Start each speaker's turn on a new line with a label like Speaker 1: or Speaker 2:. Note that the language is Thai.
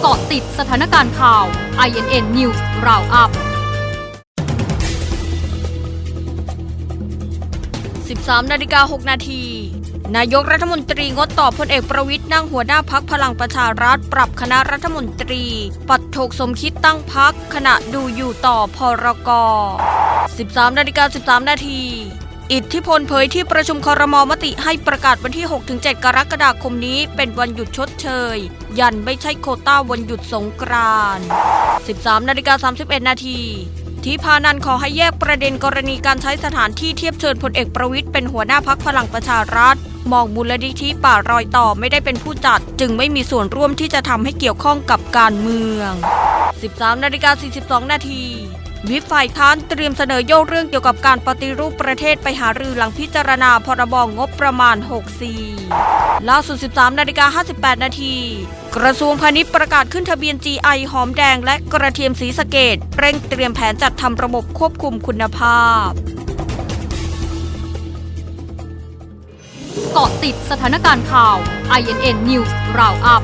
Speaker 1: เกาะติดสถานการณ์ข่าว INN News Roundup
Speaker 2: 13นาฬิกา6นาทีนายกรัฐมนตรีงดตอบพลเอกประวิทย์นั่งหัวหน้าพักพลังประชารัฐ ปรับคณะรัฐมนตรี ปัดโถกสมคิดตั้งพักขณะดูอยู่ต่อพรก13นาฬิกา13 นาที อิทธิพลเผยที่ประชุมคอรมอมติให้ประกาศวันที่ 6-7 กรกฎาคมนี้เป็นวันหยุดชดเชย ยันไม่ใช่โคต้าวันหยุดสงกรานต์13นาฬิกา31 นาทีที่พานันขอให้แยกประเด็นกรณีการใช้สถานที่เทียบเชิญพลเอกประวิทย์เป็นหัวหน้าพักพลังประชารัฐ มองมูลนิธิป่ารอยต่อไม่ได้เป็นผู้จัด จึงไม่มีส่วนร่วมที่จะทำให้เกี่ยวข้องกับการเมือง 13นาฬิกา42 นาที วิฝ่ายค้านเตรียมเสนอโยกเรื่องเกี่ยวกับการปฏิรูปประเทศไปหารือหลังพิจารณาพรบงบประมาณ 64 ล่าสุด 13 นาฬิกา 58 นาที กระทรวงพาณิชย์ประกาศขึ้นทะเบียน GI หอมแดงและกระเทียมสีสะเกดเร่งเตรียมแผนจัดทำระบบควบคุมคุณภาพ
Speaker 1: เกาะติดสถานการณ์ข่าว INN News Roundup